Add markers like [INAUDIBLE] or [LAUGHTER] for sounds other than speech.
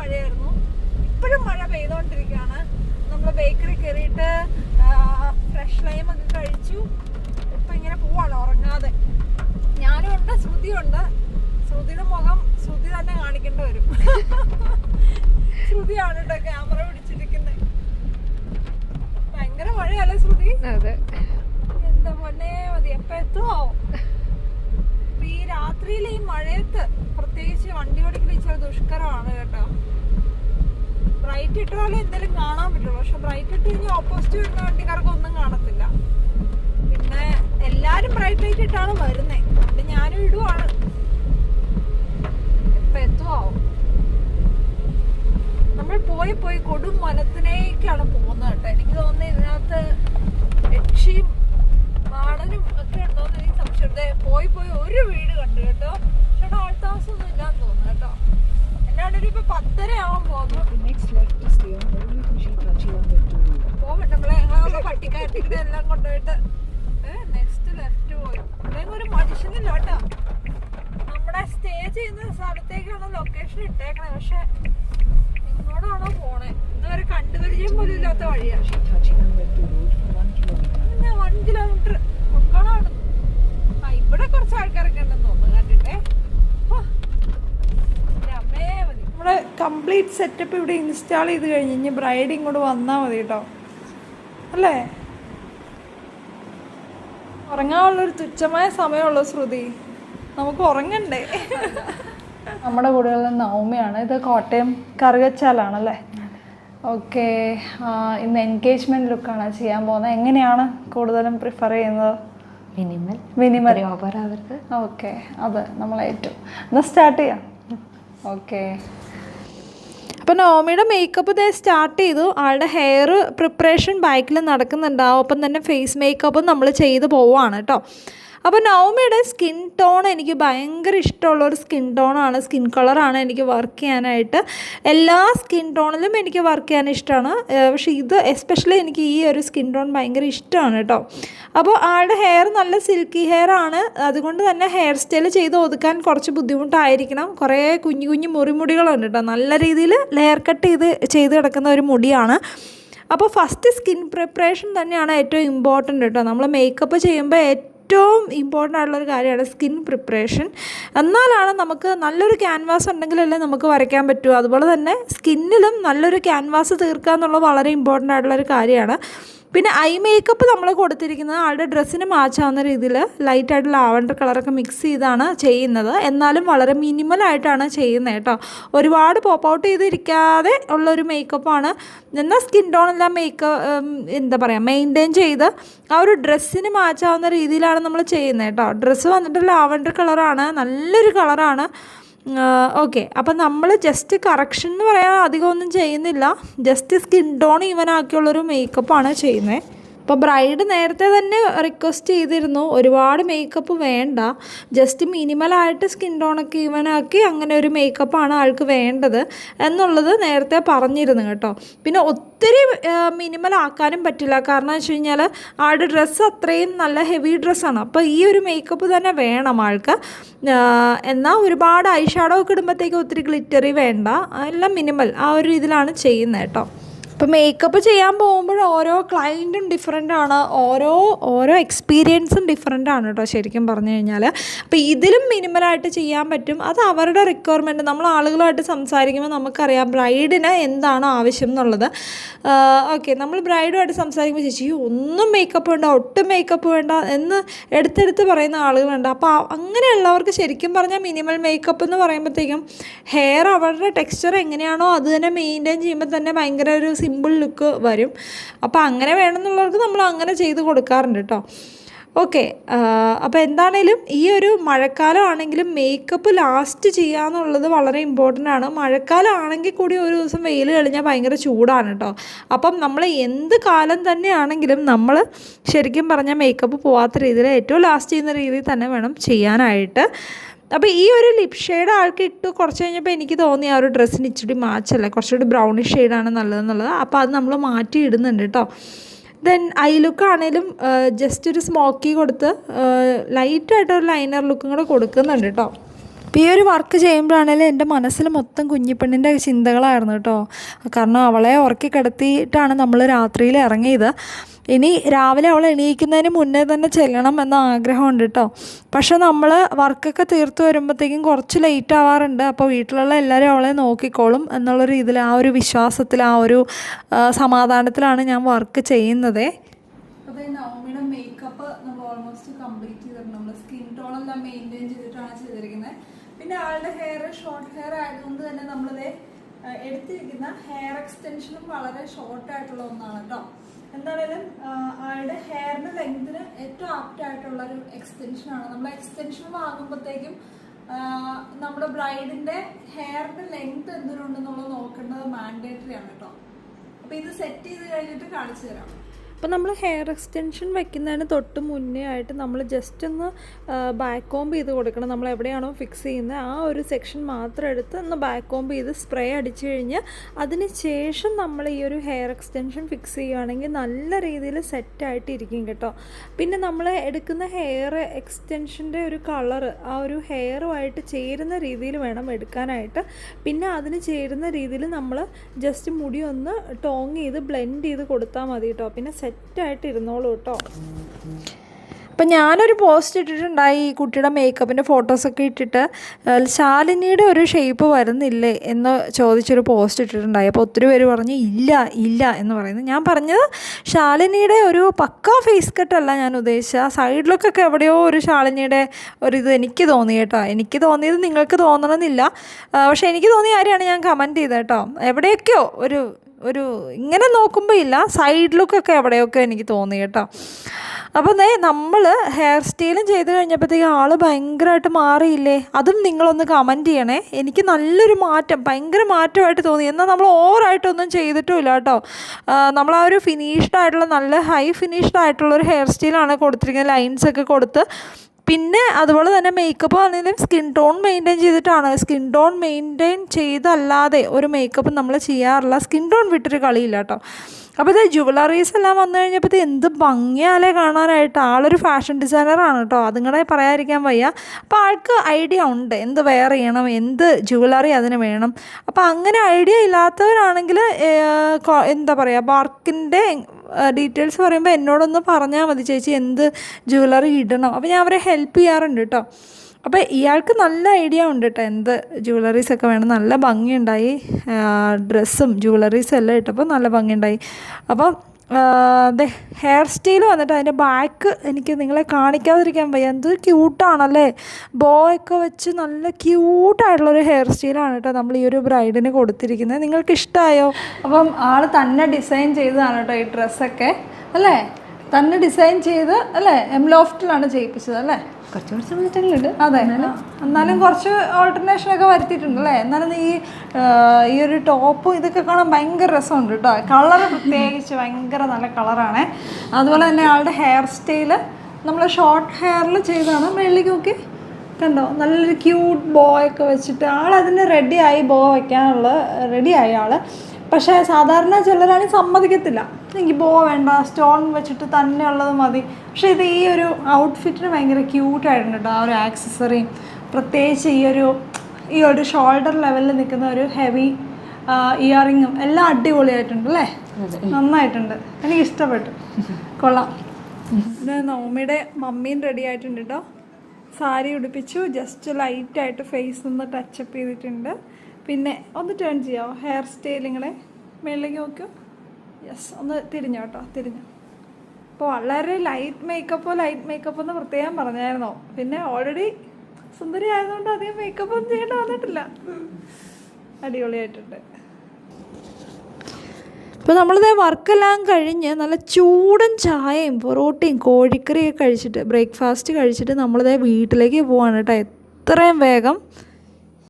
മഴയായിരുന്നു. ഇപ്പോഴും മഴ പെയ്തുകൊണ്ടിരിക്കുകയാണ് നമ്മൾ ബേക്കറി കയറിയിട്ട് ഫ്രഷ് ലൈം ഒക്കെ കഴിച്ചു. ഇപ്പം ഇങ്ങനെ പോവാണ് ഉറങ്ങാതെ. ഞാനും ഉണ്ട് ശ്രുതിയുണ്ട് ശ്രുതിയുടെ മുഖം ശ്രുതി തന്നെ കാണിക്കേണ്ടി വരും. [LAUGHS] ശ്രുതിയാണ് കേട്ടോ ക്യാമറ പിടിച്ചിരിക്കുന്നത് ഭയങ്കര മഴയല്ലേ ശ്രുതി? അതെ. എന്താ മണ്ണേ മതി. എപ്പോ എത്തുമോ ഈ രാത്രിയിൽ ഈ മഴയത്ത് പ്രത്യേകിച്ച് വണ്ടി ഓടിക്കുന്ന ഇച്ചിരി ദുഷ്കരമാണ് കേട്ടോ. ബ്രൈറ്റ് ഇട്ടാലേ എന്തെങ്കിലും കാണാൻ പറ്റുള്ളൂ. പക്ഷെ ബ്രൈറ്റ് ഇട്ട് കഴിഞ്ഞാൽ ഓപ്പോസിറ്റ് വരുന്ന വണ്ടിക്കാർക്ക് ഒന്നും കാണത്തില്ല. പിന്നെ എല്ലാരും ബ്രൈറ്റ് ലൈറ്റ് ഇട്ടാണ് വരുന്നത് അതുകൊണ്ട് ഞാനും ഇടുവാണ്. ഇപ്പൊ എത്തുമോ നമ്മൾ പോയി പോയി കൊടും വനത്തിലേക്കാണ് പോകുന്നത് കേട്ടോ. എനിക്ക് തോന്നുന്നത് ഇതിനകത്ത് യക്ഷിയും നാടനും ഒക്കെ ഉണ്ടോന്ന് എനിക്ക് സംശയം. പോയി പോയി ഒരു പട്ടിക്കാട്ടിട്ട് എല്ലാം കൊണ്ടുപോയിട്ട് നെക്സ്റ്റ് ലെഫ്റ്റ് പോയി. ഇവിടെ ഒരു മനുഷ്യനില്ല കേട്ടോ. സ്റ്റേ ചെയ്യുന്ന സ്ഥലത്തേക്കാണ് ലൊക്കേഷൻ ഇട്ടേക്കണേ പക്ഷെ ഇങ്ങോട്ടാണോ പോണേ? ഇതുവരെ കണ്ടുപരിചയം പോലും ഇല്ലാത്ത വഴിയാണ് Kachiyangattu Road for 1 kilometer. പിന്നെ വൺ കിലോമീറ്റർ ആ ഇവിടെ കുറച്ച് ആൾക്കാരൊക്കെ ഉണ്ടെന്ന് തോന്നുന്നു കണ്ടിട്ടേ ഹോ. എന്റെ അമ്മേ മതി നമ്മുടെ കംപ്ലീറ്റ് സെറ്റപ്പ് ഇവിടെ ഇൻസ്റ്റാൾ ചെയ്ത് കഴിഞ്ഞ് ഇനി ബ്രൈഡ് ഇങ്ങോട്ട് വന്നാൽ മതി കേട്ടോ. അല്ലേ? ഉറങ്ങാനുള്ളൊരു തുച്ഛമായ സമയമുള്ള ശ്രുതി. നമുക്ക് ഉറങ്ങണ്ടേ? നമ്മുടെ കൂടെയുള്ള നൗമിയാണ്. ഇത് കോട്ടയം കറുകച്ചാലാണല്ലേ ഓക്കെ. ഇന്ന് എൻഗേജ്മെന്റ് ലുക്കാണ് ചെയ്യാൻ പോകുന്നത്? എങ്ങനെയാണ് കൂടുതലും പ്രിഫർ ചെയ്യുന്നത്? മിനിമൽ മിനിമൽ ഓവർ അവർക്ക്. ഓക്കെ. അത് നമ്മൾ ഏറ്റവും എന്നാൽ സ്റ്റാർട്ട് ചെയ്യാം. ഓക്കെ. അപ്പോൾ നോമിയുടെ മേക്കപ്പ് ദേ സ്റ്റാർട്ട് ചെയ്തു. ആളുടെ ഹെയർ പ്രിപ്പറേഷൻ ബാക്കിൽ നടക്കുന്നുണ്ടാവും ഒപ്പം തന്നെ ഫേസ് മേക്കപ്പും നമ്മൾ ചെയ്തു പോവാണ് കേട്ടോ അപ്പോൾ നവമിയുടെ സ്കിൻ ടോൺ എനിക്ക് ഭയങ്കര ഇഷ്ടമുള്ള ഒരു സ്കിൻ ടോണാണ് സ്കിൻ കളറാണ് എനിക്ക് വർക്ക് ചെയ്യാനായിട്ട്. എല്ലാ സ്കിൻ ടോണിലും എനിക്ക് വർക്ക് ചെയ്യാൻ ഇഷ്ടമാണ്. പക്ഷേ ഇത് എസ്പെഷ്യലി എനിക്ക് ഈ ഒരു സ്കിൻ ടോൺ ഭയങ്കര ഇഷ്ടമാണ് കേട്ടോ. അപ്പോൾ ആളുടെ ഹെയർ നല്ല സിൽക്കി ഹെയർ ആണ്. അതുകൊണ്ട് തന്നെ ഹെയർ സ്റ്റൈൽ ചെയ്ത് ഒതുക്കാൻ കുറച്ച് ബുദ്ധിമുട്ടായിരിക്കണം. കുറേ കുഞ്ഞു കുഞ്ഞു മുറിമുടികളുണ്ട് കേട്ടോ. നല്ല രീതിയിൽ ലെയർ കട്ട് ചെയ്ത് ചെയ്ത് കിടക്കുന്ന ഒരു മുടിയാണ്. അപ്പോൾ ഫസ്റ്റ് സ്കിൻ പ്രിപ്പറേഷൻ തന്നെയാണ് ഏറ്റവും ഇമ്പോർട്ടന്റ് കേട്ടോ. നമ്മൾ മേക്കപ്പ് ചെയ്യുമ്പോൾ ഏറ്റവും ഇമ്പോർട്ടന്റ് ആയിട്ടുള്ളൊരു കാര്യമാണ് സ്കിൻ പ്രിപ്പറേഷൻ എന്നാലാണ് നമുക്ക് നല്ലൊരു ക്യാൻവാസ് ഉണ്ടെങ്കിലല്ലേ നമുക്ക് വരയ്ക്കാൻ പറ്റൂ. അതുപോലെ തന്നെ സ്കിന്നിലും നല്ലൊരു ക്യാൻവാസ് തീർക്കുക എന്നുള്ളത് വളരെ ഇമ്പോർട്ടന്റ് ആയിട്ടുള്ളൊരു കാര്യമാണ്. പിന്നെ ഐ മേക്കപ്പ് നമ്മൾ കൊടുത്തിരിക്കുന്നത് ആളുടെ ഡ്രസ്സിന് മാച്ചാവുന്ന രീതിയിൽ ലൈറ്റായിട്ട് ലാവണ്ടർ കളറൊക്കെ മിക്സ് ചെയ്താണ് ചെയ്യുന്നത്. എന്നാലും വളരെ മിനിമലായിട്ടാണ് ചെയ്യുന്നത് കേട്ടോ. ഒരുപാട് പോപ്പ് ഔട്ട് ചെയ്തിരിക്കാതെ ഉള്ളൊരു മേക്കപ്പാണ് എന്നാൽ സ്കിൻ ടോൺ എല്ലാം മേക്കപ്പ് എന്താ പറയുക മെയിന്റെയിൻ ചെയ്ത് ആ ഒരു ഡ്രസ്സിന് മാച്ചാവുന്ന രീതിയിലാണ് നമ്മൾ ചെയ്യുന്നത് കേട്ടോ. ഡ്രസ്സ് വന്നിട്ട് ലാവണ്ടർ കളറാണ് നല്ലൊരു കളറാണ് ഓക്കെ അപ്പം നമ്മൾ ജസ്റ്റ് കറക്ഷൻ എന്ന് പറയാൻ അധികമൊന്നും ചെയ്യുന്നില്ല. ജസ്റ്റ് സ്കിൻ ടോൺ ഈവൻ ആക്കിയുള്ളൊരു മേക്കപ്പാണ് ചെയ്യുന്നത് അപ്പോൾ ബ്രൈഡ് നേരത്തെ തന്നെ റിക്വസ്റ്റ് ചെയ്തിരുന്നു. ഒരുപാട് മേക്കപ്പ് വേണ്ട. ജസ്റ്റ് മിനിമലായിട്ട് സ്കിൻ ടോണൊക്കെ ഈവനാക്കി അങ്ങനെ ഒരു മേക്കപ്പാണ് ആൾക്ക് വേണ്ടത് എന്നുള്ളത് നേരത്തെ പറഞ്ഞിരുന്നു കേട്ടോ. പിന്നെ ഒത്തിരി മിനിമലാക്കാനും പറ്റില്ല. കാരണം വെച്ച് കഴിഞ്ഞാൽ ആളുടെ ഡ്രസ്സ് അത്രയും നല്ല ഹെവി ഡ്രസ്സാണ് അപ്പോൾ ഈ ഒരു മേക്കപ്പ് തന്നെ വേണം ആൾക്ക്. എന്നാൽ ഒരുപാട് ഐ ഷാഡോ ഒക്കെ ഇടുമ്പോഴത്തേക്ക് ഒത്തിരി ഗ്ലിറ്ററി വേണ്ട. എല്ലാം മിനിമൽ ആ ഒരു ഇതിലാണ് ചെയ്യുന്നത് കേട്ടോ. അപ്പോൾ മേക്കപ്പ് ചെയ്യാൻ പോകുമ്പോൾ ഓരോ ക്ലയന്റും ഡിഫറെന്റ് ആണ്. ഓരോ ഓരോ എക്സ്പീരിയൻസും ഡിഫറെന്റ് ആണ് കേട്ടോ ശരിക്കും പറഞ്ഞു കഴിഞ്ഞാൽ അപ്പോൾ ഇതിലും മിനിമലായിട്ട് ചെയ്യാൻ പറ്റും. അത് അവരുടെ റിക്വയർമെന്റ് നമ്മൾ ആളുകളായിട്ട് സംസാരിക്കുമ്പോൾ നമുക്കറിയാം ബ്രൈഡിന് എന്താണ് ആവശ്യം എന്നുള്ളത്. ഓക്കെ നമ്മൾ ബ്രൈഡുമായിട്ട് സംസാരിക്കുമ്പോൾ ചേച്ചി ഒന്നും മേക്കപ്പ് വേണ്ട ഒട്ടും മേക്കപ്പ് വേണ്ട എന്ന് എടുത്തെടുത്ത് പറയുന്ന ആളുകളുണ്ട്. അപ്പോൾ അങ്ങനെയുള്ളവർക്ക് ശരിക്കും പറഞ്ഞാൽ മിനിമൽ മേക്കപ്പ് എന്ന് പറയുമ്പോഴത്തേക്കും ഹെയർ അവരുടെ ടെക്സ്ചർ എങ്ങനെയാണോ അത് തന്നെ മെയിന്റെയിൻ ചെയ്യുമ്പോൾ തന്നെ ഭയങ്കര ഒരു സിമ്പിൾ ലുക്ക് വരും. അപ്പോൾ അങ്ങനെ വേണമെന്നുള്ളവർക്ക് നമ്മൾ അങ്ങനെ ചെയ്ത് കൊടുക്കാറുണ്ട് കേട്ടോ. ഓക്കെ അപ്പോൾ എന്താണേലും ഈ ഒരു മഴക്കാലം ആണെങ്കിലും മേക്കപ്പ് ലാസ്റ്റ് ചെയ്യുക എന്നുള്ളത് വളരെ ഇമ്പോർട്ടന്റ് ആണ്. മഴക്കാലം ആണെങ്കിൽ കൂടി ഒരു ദിവസം വെയിൽ കഴിഞ്ഞാൽ ഭയങ്കര ചൂടാണ് കേട്ടോ. അപ്പം നമ്മൾ എന്ത് കാലം തന്നെയാണെങ്കിലും നമ്മൾ ശരിക്കും പറഞ്ഞാൽ മേക്കപ്പ് പോവാത്ത രീതിയിൽ ഏറ്റവും ലാസ്റ്റ് ചെയ്യുന്ന രീതിയിൽ തന്നെ വേണം ചെയ്യാനായിട്ട്. അപ്പോൾ ഈ ഒരു ലിപ് ഷെയ്ഡ് ആൾക്ക് ഇട്ട് കുറച്ച് കഴിഞ്ഞപ്പോൾ എനിക്ക് തോന്നി ആ ഒരു ഡ്രസ്സിന് ഇച്ചിരി മാച്ചല്ല കുറച്ചുകൂടി ബ്രൗണിഷ് ഷെയ്ഡാണ് നല്ലതെന്നുള്ളത്. അപ്പോൾ അത് നമ്മൾ മാറ്റി ഇടുന്നുണ്ട് കേട്ടോ ദെൻ ഐ ലുക്ക് ആണെങ്കിലും ജസ്റ്റ് ഒരു സ്മോക്കി കൊടുത്ത് ലൈറ്റായിട്ടൊരു ലൈനർ ലുക്കും കൂടെ കൊടുക്കുന്നുണ്ട് കേട്ടോ ഇപ്പോൾ ഈ ഒരു വർക്ക് ചെയ്യുമ്പോഴാണേലും എന്റെ മനസ്സിൽ മൊത്തം കുഞ്ഞിപ്പെണ്ണിന്റെ ചിന്തകളായിരുന്നു കേട്ടോ കാരണം അവളെ ഉറക്കി കിടത്തിയിട്ടാണ് നമ്മൾ രാത്രിയിൽ ഇറങ്ങിയത്. ഇനി രാവിലെ അവൾ എണീക്കുന്നതിന് മുന്നേ തന്നെ ചെല്ലണം എന്ന ആഗ്രഹമുണ്ട് കേട്ടോ പക്ഷെ നമ്മൾ വർക്കൊക്കെ തീർത്ത് വരുമ്പോഴത്തേക്കും കുറച്ച് ലേറ്റ് ആവാറുണ്ട്. അപ്പോൾ വീട്ടിലുള്ള എല്ലാവരും അവളെ നോക്കിക്കോളും എന്നുള്ള രീതിയിൽ ആ ഒരു വിശ്വാസത്തിൽ ആ ഒരു സമാധാനത്തിലാണ് ഞാൻ വർക്ക് ചെയ്യുന്നത്. അപ്പോൾ മേക്കപ്പ് നമ്മൾ ഓൾമോസ്റ്റ് കംപ്ലീറ്റ് ചെയ്തിട്ടുണ്ട്. നമ്മൾ സ്കിൻ ചെയ്തിട്ടാണ് ചെയ്തിരിക്കുന്നത്. പിന്നെ ആളുടെ ഹെയർ ഷോർട്ട് ഹെയർ ആയതുകൊണ്ട് തന്നെ നമ്മളിത് എടുത്തിരിക്കുന്ന ഹെയർ എക്സ്റ്റൻഷനും വളരെ ഷോർട്ട് ആയിട്ടുള്ള ഒന്നാണ് കേട്ടോ എന്താണേലും ആളുടെ ഹെയറിന്റെ ലെങ്തിന് ഏറ്റവും ആപ്റ്റ് ആയിട്ടുള്ള ഒരു എക്സ്റ്റൻഷനാണ് നമ്മൾ എക്സ്റ്റൻഷൻ വാങ്ങുമ്പോഴത്തേക്കും നമ്മുടെ ബ്രൈഡിന്റെ ഹെയറിന്റെ ലെങ്ത് എന്തിനുണ്ടെന്നുള്ളത് നോക്കേണ്ടത് മാൻഡേറ്ററി ആണ് കേട്ടോ അപ്പൊ ഇത് സെറ്റ് ചെയ്ത് കഴിഞ്ഞിട്ട് കാണിച്ചു തരാം. അപ്പോൾ നമ്മൾ ഹെയർ എക്സ്റ്റൻഷൻ വെക്കുന്നതിന് തൊട്ട് മുന്നേ ആയിട്ട് നമ്മൾ ജസ്റ്റ് ഒന്ന് ബാക്ക് കോംബ് ചെയ്ത് കൊടുക്കണം. നമ്മൾ എവിടെയാണോ ഫിക്സ് ചെയ്യുന്നത് ആ ഒരു സെക്ഷൻ മാത്രം എടുത്ത് ഒന്ന് ബാക്ക് കോംബ് ചെയ്ത് സ്പ്രേ അടിച്ചു കഴിഞ്ഞ് അതിന് ശേഷം നമ്മൾ ഈ ഒരു ഹെയർ എക്സ്റ്റൻഷൻ ഫിക്സ് ചെയ്യുകയാണെങ്കിൽ നല്ല രീതിയിൽ സെറ്റായിട്ടിരിക്കും കേട്ടോ. പിന്നെ നമ്മൾ എടുക്കുന്ന ഹെയർ എക്സ്റ്റൻഷന്റെ ഒരു കളർ ആ ഒരു ഹെയറുമായിട്ട് ചേരുന്ന രീതിയിൽ വേണം എടുക്കാനായിട്ട്. പിന്നെ അതിന് ചേരുന്ന രീതിയിൽ നമ്മൾ ജസ്റ്റ് മുടി ഒന്ന് ടോങ് ചെയ്ത് ബ്ലെൻഡ് ചെയ്ത് കൊടുത്താൽ മതി കേട്ടോ. പിന്നെ സെറ്റായിട്ട് ഇരുന്നോളൂ കേട്ടോ അപ്പം ഞാനൊരു പോസ്റ്റ് ഇട്ടിട്ടുണ്ടായി ഈ കുട്ടിയുടെ മേക്കപ്പിന്റെ ഫോട്ടോസൊക്കെ ഇട്ടിട്ട്. ശാലിനിയുടെ ഒരു ഷേപ്പ് വരുന്നില്ലേ എന്ന് ചോദിച്ചൊരു പോസ്റ്റ് ഇട്ടിട്ടുണ്ടായി. അപ്പോൾ ഒത്തിരി പേര് പറഞ്ഞു ഇല്ല ഇല്ല എന്ന് പറയുന്നത് ഞാൻ പറഞ്ഞത് ശാലിനിയുടെ ഒരു പക്കാ ഫേസ് കട്ടല്ല ഞാൻ ഉദ്ദേശിച്ച സൈഡിലൊക്കെ എവിടെയോ ഒരു ശാലിനിയുടെ ഒരു ഇത് എനിക്ക് തോന്നി കേട്ടോ. എനിക്ക് തോന്നിയത് നിങ്ങൾക്ക് തോന്നണമെന്നില്ല. പക്ഷേ എനിക്ക് തോന്നിയ കാര്യമാണ് ഞാൻ കമന്റ് ചെയ്തത് കേട്ടോ. എവിടെയൊക്കെയോ ഒരു ഒരു ഇങ്ങനെ നോക്കുമ്പോൾ ഇല്ല. സൈഡ് ലുക്കൊക്കെ എവിടെയൊക്കെ എനിക്ക് തോന്നി കേട്ടോ. അപ്പോൾ നേ നമ്മൾ ഹെയർ സ്റ്റൈലും ചെയ്ത് കഴിഞ്ഞപ്പോഴത്തേക്ക് ആൾ ഭയങ്കരമായിട്ട് മാറിയില്ലേ? അതും നിങ്ങളൊന്ന് കമന്റ് ചെയ്യണേ. എനിക്ക് നല്ലൊരു മാറ്റം ഭയങ്കര മാറ്റമായിട്ട് തോന്നി. എന്നാൽ നമ്മൾ ഓവറായിട്ടൊന്നും ചെയ്തിട്ടുമില്ല കേട്ടോ. നമ്മൾ ആ ഒരു ഫിനിഷ്ഡ് ആയിട്ടുള്ള നല്ല ഹൈ ഫിനിഷ്ഡ് ആയിട്ടുള്ള ഒരു ഹെയർ സ്റ്റൈലാണ് കൊടുത്തിരിക്കുന്നത്. ലൈൻസ് ഒക്കെ കൊടുത്ത് പിന്നെ അതുപോലെ തന്നെ മേക്കപ്പ് ആണെങ്കിലും സ്കിൻ ടോൺ മെയിന്റെയിൻ ചെയ്തിട്ടാണ്. സ്കിൻ ടോൺ മെയിന്റെയിൻ ചെയ്തല്ലാതെ ഒരു മേക്കപ്പ് നമ്മൾ ചെയ്യാറില്ല. സ്കിൻ ടോൺ വിട്ടൊരു കളിയില്ല കേട്ടോ അപ്പോൾ ഇത് ജുവലറീസ് എല്ലാം വന്നു കഴിഞ്ഞപ്പോൾ എന്ത് ഭംഗിയാലേ കാണാനായിട്ട്. ആളൊരു ഫാഷൻ ഡിസൈനറാണ് കേട്ടോ അതുങ്ങളെ പറയാതിരിക്കാൻ വയ്യ. അപ്പോൾ ആൾക്ക് ഐഡിയ ഉണ്ട്. എന്ത് വെയർ ചെയ്യണം? എന്ത് ജുവലറി അതിന് വേണം? അപ്പോൾ അങ്ങനെ ഐഡിയ ഇല്ലാത്തവരാണെങ്കിൽ എന്താ പറയുക വർക്കിന്റെ ഡീറ്റെയിൽസ് പറയുമ്പോൾ എന്നോടൊന്ന് പറഞ്ഞാൽ മതി ചേച്ചി എന്ത് ജുവലറി ഇടണം. അപ്പോൾ ഞാൻ അവരെ ഹെൽപ്പ് ചെയ്യാറുണ്ട് കേട്ടോ അപ്പോൾ ഇയാൾക്ക് നല്ല ഐഡിയ ഉണ്ട് കേട്ടോ എന്ത് ജുവലറീസ് ഒക്കെ വേണം. നല്ല ഭംഗിയുണ്ടായി ഡ്രസ്സും ജുവലറീസും എല്ലാം ഇട്ടപ്പോൾ നല്ല ഭംഗിയുണ്ടായി. അപ്പം ഹെയർ സ്റ്റൈൽ വന്നിട്ട് അതിന്റെ ബാക്ക് എനിക്ക് നിങ്ങളെ കാണിക്കാതിരിക്കാൻ വയ്യ. എന്ത് ക്യൂട്ടാണല്ലേ ബോ ഒക്കെ വെച്ച് നല്ല ക്യൂട്ടായിട്ടുള്ളൊരു ഹെയർ സ്റ്റൈലാണ് കേട്ടോ നമ്മൾ ഈ ഒരു ബ്രൈഡിന് കൊടുത്തിരിക്കുന്നത്. നിങ്ങൾക്ക് ഇഷ്ടമായോ അപ്പം ആൾ തന്നെ ഡിസൈൻ ചെയ്തതാണ് കേട്ടോ ഈ ഡ്രസ്സൊക്കെ അല്ലേ? തന്നെ ഡിസൈൻ ചെയ്ത് അല്ലേ? എം ലോഫ്റ്റിലാണ് ചെയ്യിപ്പിച്ചത് അല്ലേ? കുറച്ച് കുറച്ച് മാറ്റങ്ങളുണ്ട്. അതെ. എന്നാലും കുറച്ച് ഓൾട്ടർനേഷൻ ഒക്കെ വരുത്തിയിട്ടുണ്ട് അല്ലേ? എന്നാലും ഈ ഈ ഒരു ടോപ്പും ഇതൊക്കെ കാണാൻ ഭയങ്കര രസമുണ്ട് കേട്ടോ കളർ പ്രത്യേകിച്ച് ഭയങ്കര നല്ല കളറാണ് അതുപോലെ തന്നെ ആളുടെ ഹെയർ സ്റ്റൈൽ നമ്മൾ ഷോർട്ട് ഹെയറിൽ ചെയ്താണ്. മേളിലേക്ക് നോക്കി. കണ്ടോ? നല്ലൊരു ക്യൂട്ട് ബോ ഒക്കെ വെച്ചിട്ട് ആൾ അതിന് റെഡിയായി ബോ വയ്ക്കാനുള്ള റെഡിയായി ആൾ പക്ഷേ സാധാരണ ചിലരാണെങ്കിൽ സമ്മതിക്കത്തില്ല. എനിക്ക് ബോ വേണ്ട സ്റ്റോൺ വെച്ചിട്ട് തന്നെ ഉള്ളത് മതി. പക്ഷേ ഇത് ഈ ഒരു ഔട്ട്ഫിറ്റിന് ഭയങ്കര ക്യൂട്ടായിട്ടുണ്ട് കേട്ടോ ആ ഒരു ആക്സസറിയും പ്രത്യേകിച്ച് ഈ ഒരു ഈ ഒരു ഷോൾഡർ ലെവലിൽ നിൽക്കുന്ന ഒരു ഹെവി ഇയറിങ്ങും എല്ലാം അടിപൊളിയായിട്ടുണ്ട് അല്ലേ? നന്നായിട്ടുണ്ട്. എനിക്ക് ഇഷ്ടപ്പെട്ടു കൊള്ളാം. ഇത് നവമിയുടെ മമ്മിയും റെഡി ആയിട്ടുണ്ട് കേട്ടോ സാരി ഉടുപ്പിച്ചു ജസ്റ്റ് ലൈറ്റായിട്ട് ഫേസ് ഒന്ന് ടച്ചപ്പ് ചെയ്തിട്ടുണ്ട്. പിന്നെ ഒന്ന് ടേൺ ചെയ്യാമോ ഹെയർ സ്റ്റൈലിങ്ങളെ മേളിലേക്ക് നോക്കൂ. യെസ് ഒന്ന് തിരിഞ്ഞോ കേട്ടോ തിരിഞ്ഞു. അപ്പോൾ വളരെ ലൈറ്റ് മേക്കപ്പോ ലൈറ്റ് മേക്കപ്പ് എന്ന് പ്രത്യേകം പറഞ്ഞായിരുന്നോ? പിന്നെ ഓൾറെഡി സുന്ദരി ആയതുകൊണ്ട് അധികം മേക്കപ്പ് ഒന്നും ചെയ്യേണ്ട വന്നിട്ടില്ല. അടിപൊളിയായിട്ടുണ്ട്. ഇപ്പം നമ്മളിതേ വർക്കെല്ലാം കഴിഞ്ഞ് നല്ല ചൂടൻ ചായയും പൊറോട്ടയും കോഴിക്കറിയൊക്കെ കഴിച്ചിട്ട് ബ്രേക്ക്ഫാസ്റ്റ് കഴിച്ചിട്ട് നമ്മളിതേ വീട്ടിലേക്ക് പോവാണ് കേട്ടോ. എത്രയും വേഗം